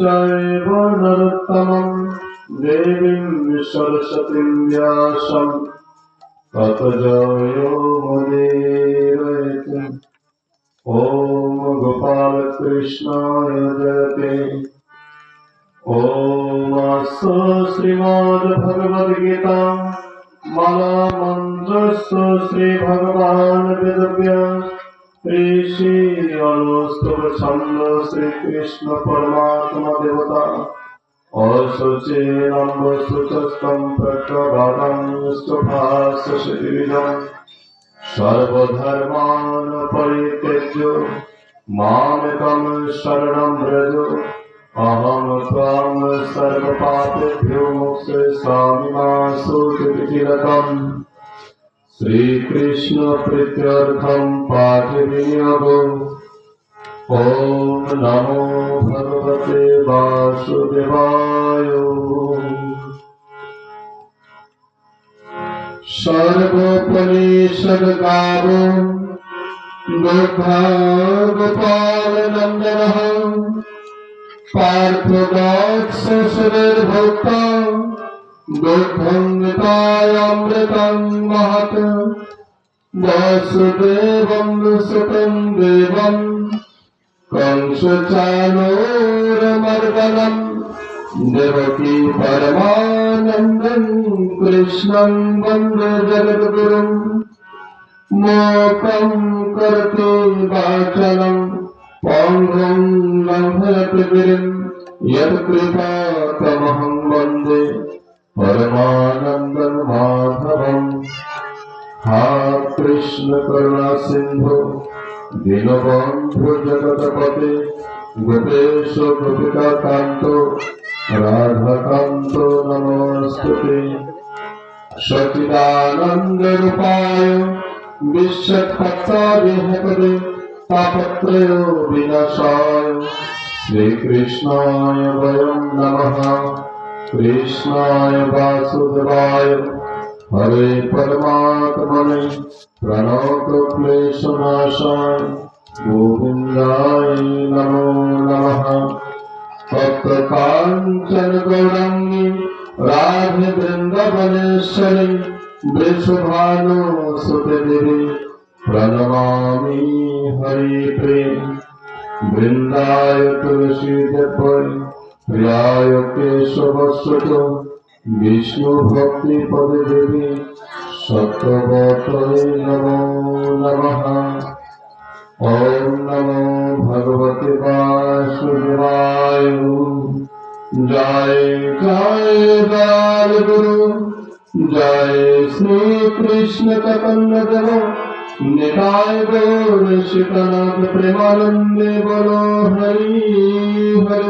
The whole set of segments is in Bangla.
चैव नरोत्तमम् देवीं सरस्वतीं व्यासम् ततजयो मुदीरयति ॐ गोपालकृष्णाय जयते ॐ अस्य श्रीमद्भगवद्गीता मालामन्त्रस्य श्रीभगवान् वेदव्यास শ্রীকৃষ্ণ পরমাত্মা দেবতা অশুচি নম্ব শুচস্তম সর্বধর্মান পরিত্যজ্য মানকম শরণম ব্রজ অহম ত্বাম সর্বপাপেভ্যো মুক্তে স্বামী মা শ্রীকৃষ্ণ প্রীত্যর্থম পাঠে ওম নমো ভগবতে বাসুদেবায়। সর্বোপনিষদ গাব গোপাল নন্দন পার্থ গাছ ভক্তা नितायामृतं महत्। वासुदेवं सुतं देवं। कंसचानोरमर्दनम् देवकी परमानन्दं, कृष्णं वंदे जगद्गुरुम् मोकं करते वाचनं पौङ्गं लम्भयति गिरिं। यत्कृपातमहं वंदे। परमानन्दं माधवम् हा कृष्ण करुणा सिन्धु दीनबन्धु जगतपते गोपेश गोपिका कान्तो राधाकान्तो नमोऽस्तुते सचिदानन्दरूपाय विश्वत्पत्ताविहपदे तापत्रयो विनाशाय श्रीकृष्णाय वयं नमः कृष्णाय वासुदेवाय। हरे परमात्मने प्रणत क्लेशनाशाय गोविन्दाय नमो नमः। तत्र राधे गौरङ्गी राजवृन्दवनेश्वरि वृषभानुसुतदेवी प्रणमामि हरिप्रे वृन्दाय तुलसीदेवै তুলসী দেবই প্রিয়ায় কেশবস্বত বিষ্ণু ভক্তি পদে দেবী সত্যবতয়ে নমো নমঃ। ওম নমো ভগবতে বাসুদেবায় জয় জয় বাল গুরু জয় শ্রী কৃষ্ণ চৈতন্য দেব। নিতাই গৌর সীতানাথ প্রেমানন্দে বলো হরি হরি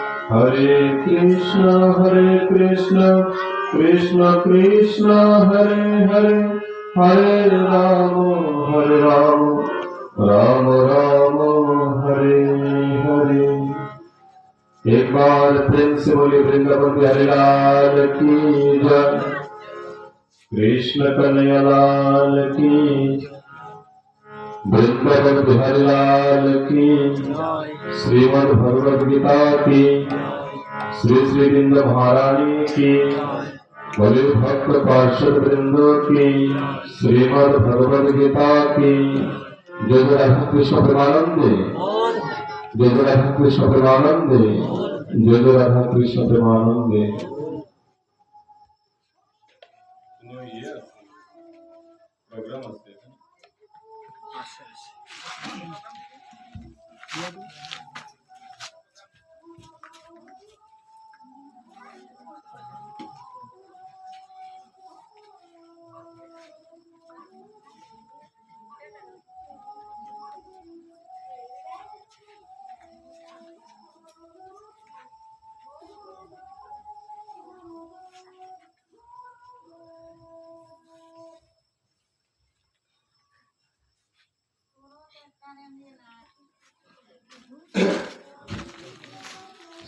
हरे कृष्ण हरे कृष्ण कृष्ण कृष्ण, हरे हरे हरे राम हरे राम राम राम, हरे हरे। एक बार प्रेम से बोले वृंदावन हरे लाल की जय। कृष्ण कन्हैया लाल की वृंदावन बिहारी लाल की श्रीमद भगवद गीता की श्री श्री वृंद महारानी की बोले भक्त पार्षद वृंदो की श्रीमद भगवद गीता की जय जय राधा कृष्ण प्रेमानंदे जय जय राधा कृष्ण प्रेमानंदे जय जय राधा कृष्ण प्रेमानंदे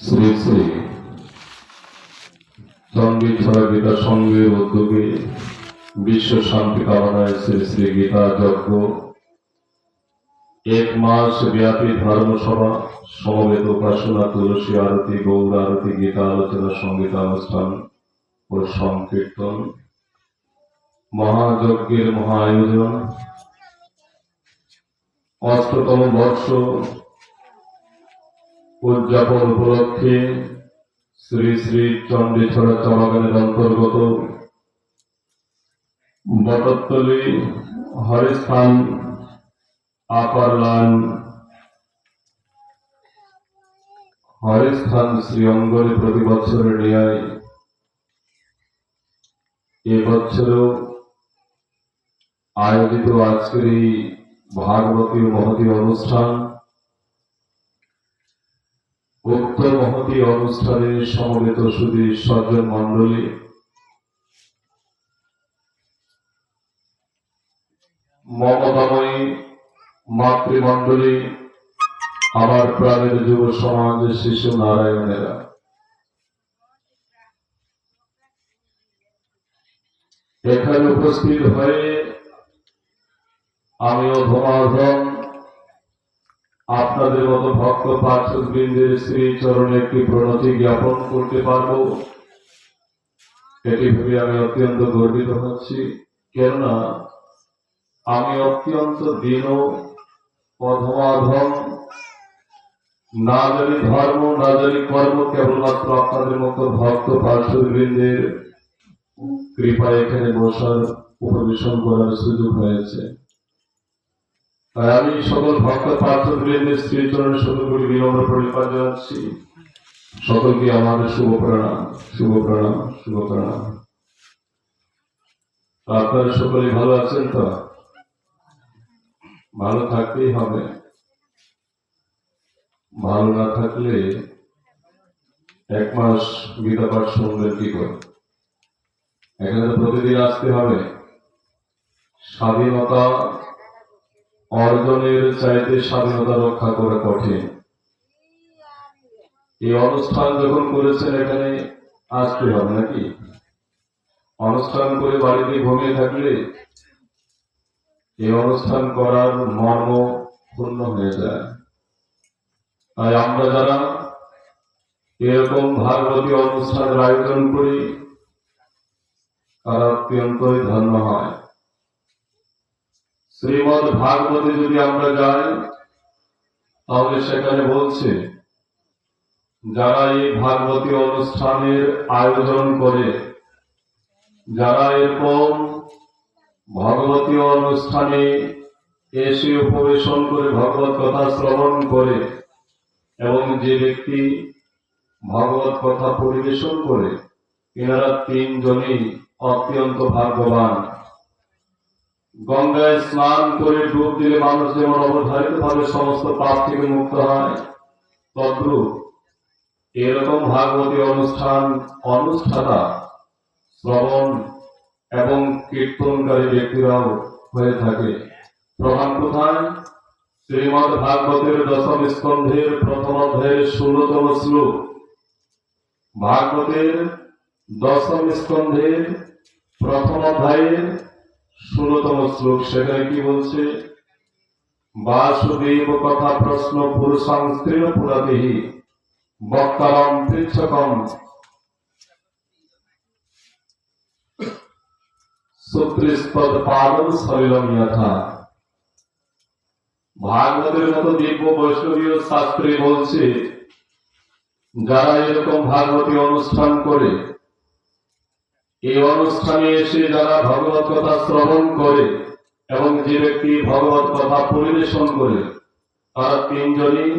শ্রী শ্রী চণ্ডীছড়া গীতা সংঘের উদ্যোগে বিশ্ব শান্তি কামনায় শ্রী শ্রী গীতা যজ্ঞ। এক মাস ব্যাপী ধর্মসভা, সমবেত উপাসনা, তুলসী আরতি, গৌর আরতি, গীতা আলোচনা সঙ্গীতানুষ্ঠান ও সংকীর্তন। মহাযজ্ঞের মহা আয়োজন। অষ্টতম বর্ষ উদযাপন উপলক্ষে শ্রী শ্রী চণ্ডীছড়া চমাগানের অন্তর্গত বটতলী হরিস্থান আপার লাইন হরিস্থান শ্রী অঙ্গনে প্রতি বছরের ন্যায় এবছরও আয়োজিত আজকের এই ভাগবতী মহতী অনুষ্ঠান উক্ত মহতী অনুষ্ঠানে সমবেত সুদী সজ্জন মণ্ডলী। মমতাময়ী মাতৃমণ্ডলী, আমার প্রাণের যুব সমাজ শিশু নারায়ণেরা। এখানে উপস্থিত হয়ে আমিও ধমাধম আপনাদের মতো ভক্ত পার্শ্বদ বৃন্দের শ্রী চরণে একটি প্রণতি জ্ঞাপন করতে পারব। এটি ভেবে আমি অত্যন্ত গর্বিত হচ্ছি। কেননা, আমি অত্যন্ত দীন অধমাধম না জানি ধর্ম, না জানি কর্ম, কেবলমাত্র আপনাদের মতো ভক্ত পার্শ্বদ বৃন্দের কৃপায় এখানে বসার উপবেশন করার সুযোগ হয়েছে। তাই আমি সকল ভক্ত পার্থবৃন্দের স্ত্রী চরণে শতকোটি বিনম্র পরিবার জানাচ্ছি। সকলকে আমাদের শুভ প্রণাম শুভ প্রণাম শুভ প্রণাম। আপনারা সকলে ভালো আছেন তো? ভালো থাকতেই হবে। ভালো না থাকলে এক মাস গীতা পাঠ শুনবেন কি করে? এখানে প্রতিদিন আসতে হবে। স্বাধীনতা অর্জনের চাইতে স্বাধীনতা রক্ষা করা কঠিন। এই অনুষ্ঠান যখন করেছেন, এখানে আসতে হবে নাকি? অনুষ্ঠান করে বাড়িতে ঘুমিয়ে থাকলে এই অনুষ্ঠান করার মর্ম পূর্ণ হয়ে যায়। তাই আমরা যারা এরকম ভাগবতী অনুষ্ঠানের আয়োজন করি, তারা অত্যন্তই ধন্য হয়। শ্রীমদ ভাগবতে যদি আমরা যাই তাহলে সেখানে বলছে, যারা এই ভাগবতী অনুষ্ঠানের আয়োজন করে, যারা এরকম ভগবতী অনুষ্ঠানে এসে উপবেশন করে ভগবত কথা শ্রবণ করে, এবং যে ব্যক্তি ভগবত কথা পরিবেশন করে, এনারা তিনজনই অত্যন্ত ভাগ্যবান। গঙ্গায় স্নান করে ডুব দিলে মানুষ যেমন অবধারিত ভাবে সমস্ত পাপ থেকে মুক্ত হয়। তদ্রুপ এরকম ভাগবতী অনুষ্ঠান, অনুষ্ঠাতা, শ্রবণ এবং কীর্তনকারী ব্যক্তিরাও হয়ে থাকে। প্রধান কোথায়, শ্রীমদ ভাগবতের দশম স্কন্ধের প্রথম অধ্যায়ের ষোলতম শ্লোক। ভাগবতের দশম স্কন্ধের প্রথম অধ্যায়ের ষোলতম শ্লোক, সেখানে কি বলছে? বাসুদেব কথা প্রশ্ন পুরুষাং স্ত্রী পুরাদেহী বক্তারম পৃচ্ছকম। ভাগবতের মতো দিব্য বৈষ্ণবীয় শাস্ত্রে বলছে, যারা এরকম ভাগবতী অনুষ্ঠান করে এই অনুষ্ঠানে এসে যারা ভগবত কথা শ্রবণ করে এবং যে ব্যক্তি ভগবত কথা পরিবেশন করে, তারা তিনজনই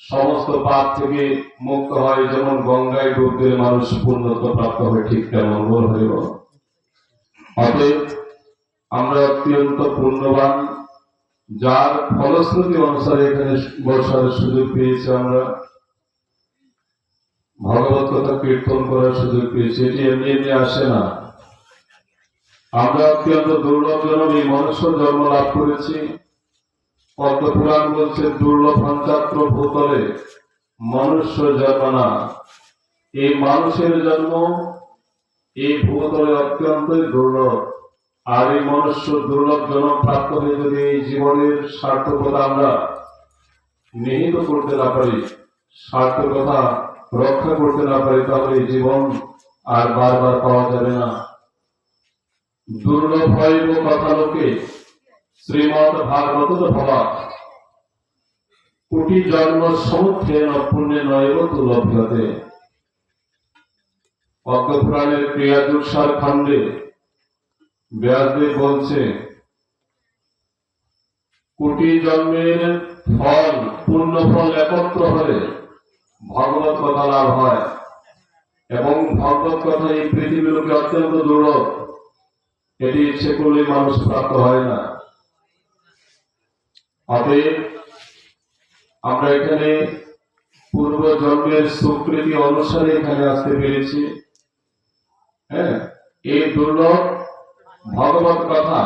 সমস্ত পাপ থেকে মুক্ত হয়। যেমন গঙ্গায় ডুব দিলে মানুষ পূর্ণত্ব প্রাপ্ত হয়, ঠিক তেমন বল হইব অতএব আমরা অত্যন্ত পূর্ণবান যার ফলশ্রুতি অনুসারে এখানে বসার সুযোগ পেয়েছি আমরা। ভগবত কথা কীর্তন করার সুযোগ পেয়েছি, এটি এমনি এমনি আসে না। আমরা অত্যন্ত দুর্লভ জনম এই মনুষ্য জন্ম লাভ করেছি। পদ্ম পুরাণ বলছে, দুর্লভ পঞ্চাত্র ভূতলে মনুষ্য জন্ম না। এই মানুষের জন্ম এই ভূতলে অত্যন্তই দুর্লভ। আর এই মনুষ্য দুর্লভ জনক প্রাপ্ত হয়ে যদি এই জীবনের সার্থকতা আমরা নিহিত করতে না পারি, সার্থকতা রক্ষা করতে না পারি তাহলে জীবন আর বারবার পাওয়া যাবে না। দুর্লভ হইব কথা লোকে, শ্রীমৎ ভাগবত ভবা। কোটি জন্ম সমুদ্রে পুণ্যে নৈব তুলভ্যতে পদ্মপুরাণের ক্রিয়া দুঃসার খণ্ডে ব্যাসদেব বলছে, কোটি জন্মের ফল পূর্ণ ফল একত্র হলে ভগবত কথা লাভ হয়। এবং ভগবত কথা এই পৃথিবীর লোকে অত্যন্ত দুর্লভ। এটি ইচ্ছে করলে মানুষ প্রাপ্ত হয় না। অতএব আমরা এখানে পূর্ব জন্মের সুকৃতি অনুসারে এখানে আসতে পেরেছি। হ্যাঁ এই দুর্লভ ভগবত কথা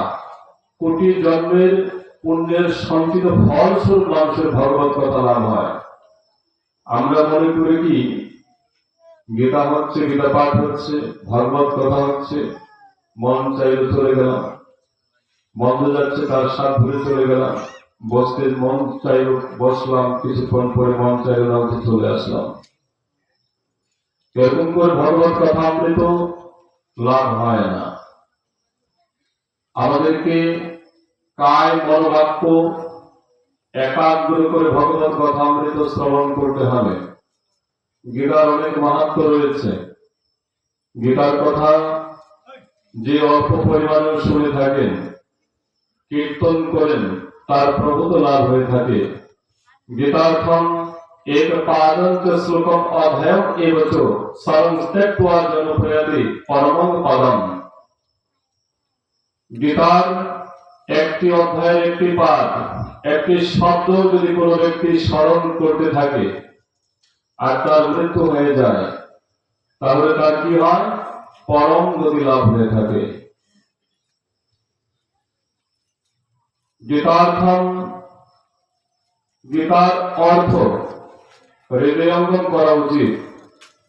কোটি জন্মের পুণ্যের সঞ্চিত ফলস্বরূপ মানুষের ভগবত কথা লাভ হয়। আমরা মনে করি কি? গীতা হচ্ছে, গীতা পাঠ হচ্ছে, ভগবত কথা হচ্ছে, মন চাইলে চলে গেলাম। বন্ধ যাচ্ছে, তার সাথ ধরে চলে গেলাম। বসতে মন চাইল, বসলাম, কিছুক্ষণ পরে মন চাইল না চলে আসলাম। এরকম করে ভগবত কথা অমৃত লাভ হয় না। আমাদেরকে কায় মনোবাক্য একাগ্র করে ভগবত কথা অমৃত শ্রবণ করতে হবে। গীতার অনেক মাহাত্ম রয়েছে। গীতার কথা যে অল্প পরিমাণে শুনে থাকেন, কীর্তন করেন, তার প্রভূত লাভ হয়ে থাকে। গীতার্থম এক শ্লোকম গীতার একটি অধ্যায়ের একটি পাঠ একটি শব্দ যদি কোনো ব্যক্তি স্মরণ করতে থাকে আর তার মৃত্যু হয়ে যায়, তাহলে তার কি হয়? পরম গতি লাভ হয়ে থাকে। গীতার্থম, গীতার অর্থ হৃদয়ঙ্গম করা উচিত।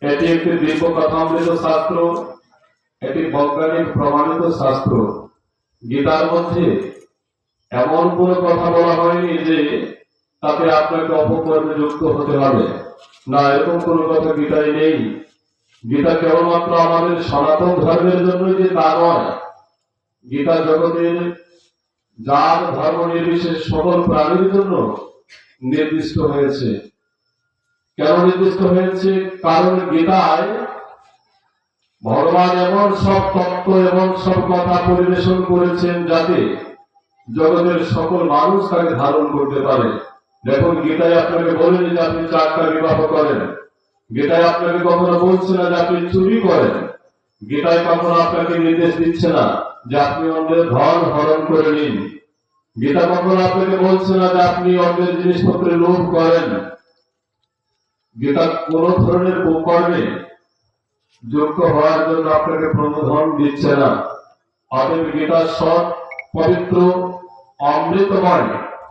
এটি একটি দিব্য কথামৃত শাস্ত্র, এটি বৈজ্ঞানিক প্রমাণিত শাস্ত্র। গীতার মধ্যে এমন কোনো কথা বলা হয়নি যে তাতে আপনাকে অপকর্মে যুক্ত হতে হবে। না, এরকম কোনো কথা গীতায় নেই। গীতা কেবলমাত্র আমাদের সনাতন ধর্মের জন্য যে তা নয়। গীতা জগতের যার ধর্ম নির্বিশেষ সকল প্রাণীর জন্য নির্দিষ্ট হয়েছে। কেন নির্দিষ্ট হয়েছে? কারণ গীতায় ভগবান এমন সব তত্ত্ব এবং সব কথা পরিবেশন করেছেন যাতে জগতের সকল মানুষ তাকে ধারণ করতে পারে। দেখুন, গীতায় আপনাকে বলেনি যে আপনি চারটা বিবাহ করেন। গীতায় আপনাকে কখনো বলছে না যে আপনি চুরি করেন। গীতায় কখনো আপনাকে নির্দেশ দিচ্ছে না যে আপনি অন্যের ধন হরণ করে নিন। গীতা কখনো আপনাকে বলছে না যে আপনি অন্যের জিনিসপত্রে লোভ করেন। গীতা কোন ধরনের কুকর্মে যোগ্য হওয়ার জন্য আপনাকে প্রবোধন দিচ্ছে না। অতএব গীতা সৎ, পবিত্র অমৃতময়